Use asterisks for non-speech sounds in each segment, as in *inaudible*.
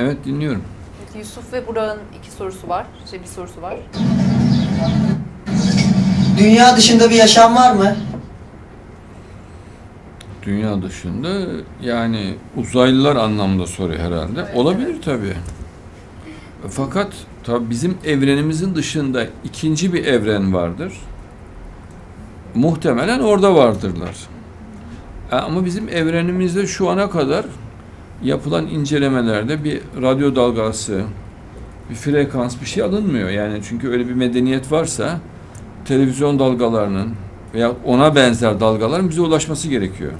Evet dinliyorum. Peki Yusuf ve Burak'ın iki sorusu var. Şey bir sorusu var. Dünya dışında bir yaşam var mı? Dünya dışında yani uzaylılar anlamda soruyor herhalde. Evet, Olabilir tabii. Fakat tabii bizim evrenimizin dışında ikinci bir evren vardır. Muhtemelen orada vardırlar. E, Ama bizim evrenimizde şu ana kadar yapılan incelemelerde bir radyo dalgası, bir frekans bir şey alınmıyor. Yani çünkü öyle bir medeniyet varsa televizyon dalgalarının veya ona benzer dalgaların bize ulaşması gerekiyor.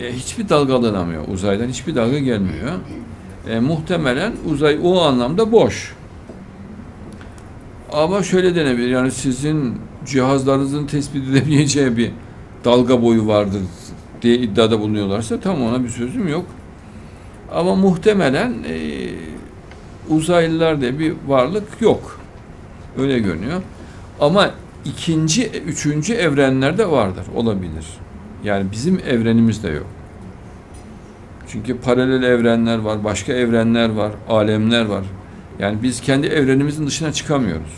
E, hiçbir dalga alınamıyor. Uzaydan hiçbir dalga gelmiyor. E, muhtemelen uzay o anlamda boş. Ama şöyle denebilir. Yani sizin cihazlarınızın tespit *laughs* edemeyeceği bir dalga boyu vardır diye iddiada bulunuyorlarsa tam ona bir sözüm yok. Ama muhtemelen e, uzaylılar diye bir varlık yok. Öyle görünüyor. Ama ikinci, üçüncü evrenlerde vardır, olabilir. Yani bizim evrenimizde yok. Çünkü paralel evrenler var, başka evrenler var, alemler var. Yani biz kendi evrenimizin dışına çıkamıyoruz.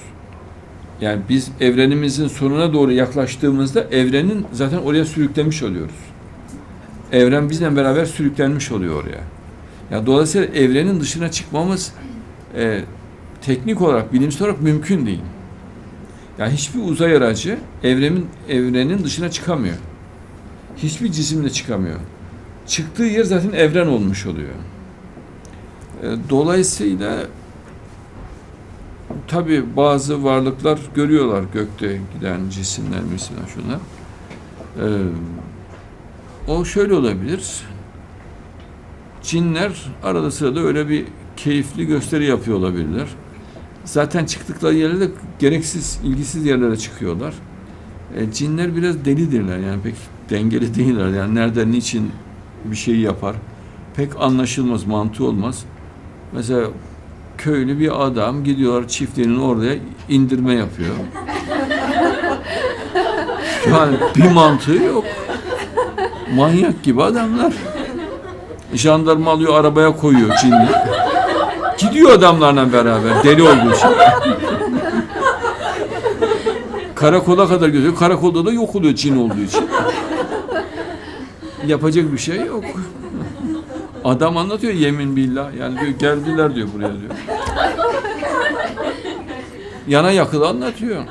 Yani biz evrenimizin sonuna doğru yaklaştığımızda evrenin zaten oraya sürüklemiş oluyoruz. Evren bizle beraber sürüklenmiş oluyor oraya. Yani dolayısıyla evrenin dışına çıkmamız e, teknik olarak, bilimsel olarak mümkün değil. Yani hiçbir uzay aracı evrenin evrenin dışına çıkamıyor. Hiçbir cisim de çıkamıyor. Çıktığı yer zaten evren olmuş oluyor. E, Dolayısıyla tabi bazı varlıklar görüyorlar gökte giden cisimler mesela şunlar. E, o şöyle olabilir. Cinler arada sırada öyle bir keyifli gösteri yapıyor olabilirler. Zaten çıktıkları yerlerde gereksiz, ilgisiz yerlere çıkıyorlar. E, cinler biraz delidirler yani pek dengeli *laughs* değiller. Yani nereden, niçin bir şey yapar pek anlaşılmaz, mantığı olmaz. Mesela köylü bir adam gidiyor çiftliğinin oraya indirme yapıyor. *laughs* Yani bir mantığı yok. Manyak gibi adamlar. Jandarma alıyor arabaya koyuyor cinli. Gidiyor adamlarla beraber deli olduğu için. Karakola kadar gidiyor. Karakolda da yok oluyor cin olduğu için. Yapacak bir şey yok. Adam anlatıyor yemin billah. Yani diyor geldiler diyor buraya diyor. Yana yakılı anlatıyor.